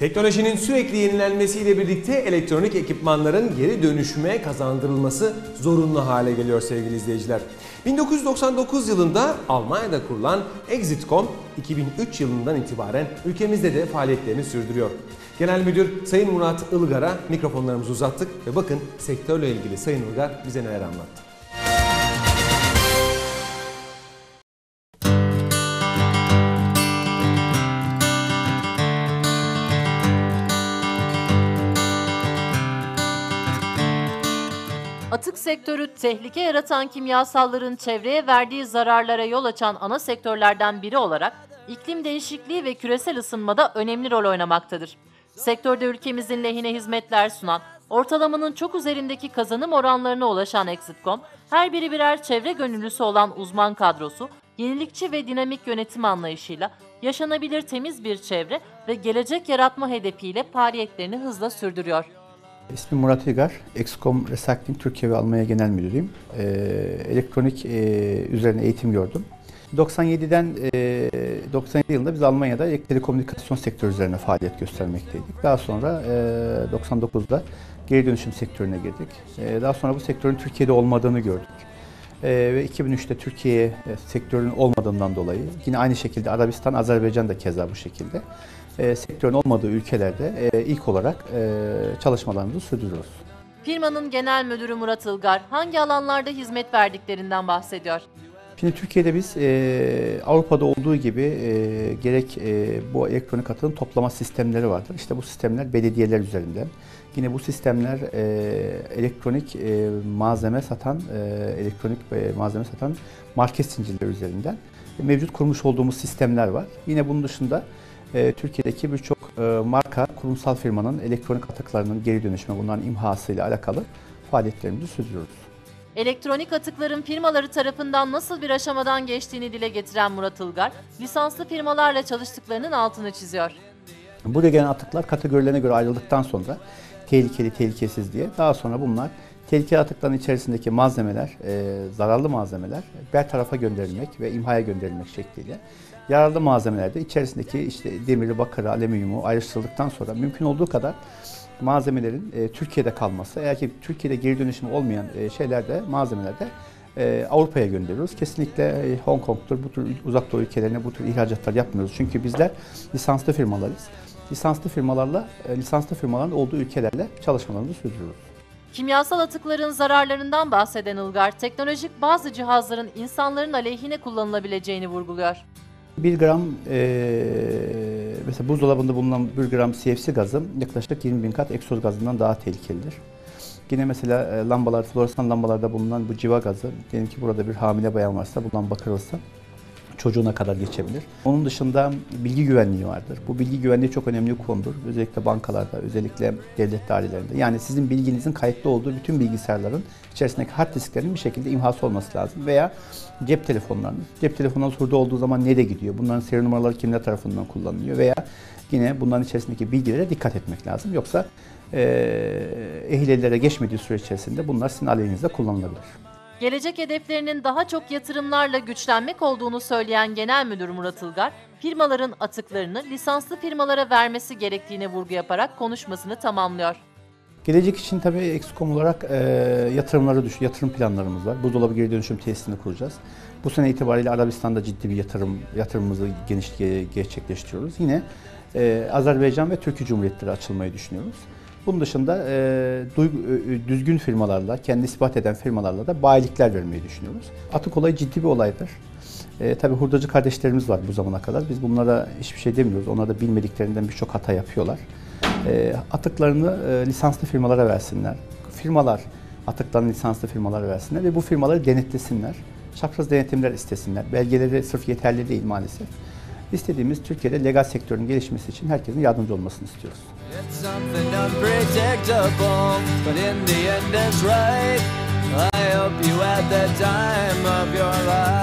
Teknolojinin sürekli yenilenmesiyle birlikte elektronik ekipmanların geri dönüşüme kazandırılması zorunlu hale geliyor sevgili izleyiciler. 1999 yılında Almanya'da kurulan Exitcom 2003 yılından itibaren ülkemizde de faaliyetlerini sürdürüyor. Genel Müdür Sayın Murat Ilgar'a mikrofonlarımızı uzattık ve bakın sektörle ilgili Sayın Ilgar bize neler anlattı. Atık sektörü tehlike yaratan kimyasalların çevreye verdiği zararlara yol açan ana sektörlerden biri olarak iklim değişikliği ve küresel ısınmada önemli rol oynamaktadır. Sektörde ülkemizin lehine hizmetler sunan, ortalamanın çok üzerindeki kazanım oranlarına ulaşan Exitcom, her biri birer çevre gönüllüsü olan uzman kadrosu, yenilikçi ve dinamik yönetim anlayışıyla yaşanabilir temiz bir çevre ve gelecek yaratma hedefiyle faaliyetlerini hızla sürdürüyor. İsmim Murat İlgar, Excom Recycling Türkiye ve Almanya Genel Müdürüyüm. Ee, elektronik e, üzerine eğitim gördüm. 97'den e, 97 yılında biz Almanya'da telekomünikasyon sektörü üzerine faaliyet göstermekteydik. Daha sonra e, 99'da geri dönüşüm sektörüne girdik. E, daha sonra bu sektörün Türkiye'de olmadığını gördük. E, ve 2003'te Türkiye e, sektörünün olmadığından dolayı yine aynı şekilde Arabistan, Azerbaycan da keza bu şekilde e, sektörün olmadığı ülkelerde e, ilk olarak e, çalışmalarımızı sürdürüyoruz. Firmanın genel müdürü Murat Ilgar hangi alanlarda hizmet verdiklerinden bahsediyor. Şimdi Türkiye'de biz e, Avrupa'da olduğu gibi e, gerek e, bu elektronik atığın toplama sistemleri vardır. İşte bu sistemler belediyeler üzerinden. Yine bu sistemler e, elektronik e, malzeme satan, e, elektronik e, malzeme satan market zincirleri üzerinden mevcut kurmuş olduğumuz sistemler var. Yine bunun dışında e, Türkiye'deki birçok e, marka, kurumsal firmanın elektronik atıklarının geri dönüşümü, bunların imhasıyla alakalı faaliyetlerimizi sürdürüyoruz. Elektronik atıkların firmaları tarafından nasıl bir aşamadan geçtiğini dile getiren Murat Ilgar, lisanslı firmalarla çalıştıklarının altını çiziyor. Buraya gelen atıklar kategorilerine göre ayrıldıktan sonra tehlikeli, tehlikesiz diye daha sonra bunlar tehlikeli atıkların içerisindeki malzemeler, e, zararlı malzemeler tarafa gönderilmek ve imhaya gönderilmek şekliyle yararlı malzemelerde içerisindeki işte demiri, bakırı, alüminyumu ayrıştırıldıktan sonra mümkün olduğu kadar malzemelerin e, Türkiye'de kalması. Eğer ki Türkiye'de geri dönüşümü olmayan e, şeylerde, malzemelerde e, Avrupa'ya gönderiyoruz. Kesinlikle e, Hong Kong'tur, bu tür uzak doğu ülkelerine bu tür ihracatlar yapmıyoruz. Çünkü bizler lisanslı firmalarız. Lisanslı firmalarla, e, lisanslı firmaların olduğu ülkelerle çalışmalarımızı sürdürüyoruz. Kimyasal atıkların zararlarından bahseden Ilgar, teknolojik bazı cihazların insanların aleyhine kullanılabileceğini vurguluyor. 1 gram e, mesela buzdolabında bulunan 1 gram CFC gazı yaklaşık 20 bin kat egzoz gazından daha tehlikelidir. Yine mesela e, lambalar, floresan lambalarda bulunan bu civa gazı, diyelim ki burada bir hamile bayan varsa, bundan bakılırsa çocuğuna kadar geçebilir. Onun dışında bilgi güvenliği vardır. Bu bilgi güvenliği çok önemli bir konudur. Özellikle bankalarda, özellikle devlet dairelerinde. Yani sizin bilginizin kayıtlı olduğu bütün bilgisayarların içerisindeki hard disklerin bir şekilde imhası olması lazım. Veya cep telefonlarınız. Cep telefonunuz hurda olduğu zaman nereye gidiyor? Bunların seri numaraları kimler tarafından kullanılıyor? Veya yine bunların içerisindeki bilgilere dikkat etmek lazım. Yoksa e, ehil geçmediği süre içerisinde bunlar sizin aleyhinizde kullanılabilir. Gelecek hedeflerinin daha çok yatırımlarla güçlenmek olduğunu söyleyen Genel Müdür Murat Ilgar, firmaların atıklarını lisanslı firmalara vermesi gerektiğine vurgu yaparak konuşmasını tamamlıyor. Gelecek için tabii Exkom olarak e, yatırımları düş, yatırım planlarımız var. Buzdolabı geri dönüşüm tesisini kuracağız. Bu sene itibariyle Arabistan'da ciddi bir yatırım yatırımımızı geniş gerçekleştiriyoruz. Yine e, Azerbaycan ve Türkiye Cumhuriyetleri açılmayı düşünüyoruz. Bunun dışında e, duygu, e, düzgün firmalarla, kendi ispat eden firmalarla da bayilikler vermeyi düşünüyoruz. Atık olayı ciddi bir olaydır. E, tabii hurdacı kardeşlerimiz var bu zamana kadar. Biz bunlara hiçbir şey demiyoruz. Onlar da bilmediklerinden birçok hata yapıyorlar. E, atıklarını e, lisanslı firmalara versinler. Firmalar atıklarını lisanslı firmalara versinler ve bu firmaları denetlesinler. Çapraz denetimler istesinler. Belgeleri sırf yeterli değil maalesef. İstediğimiz Türkiye'de legal sektörün gelişmesi için herkesin yardımcı olmasını istiyoruz. Right.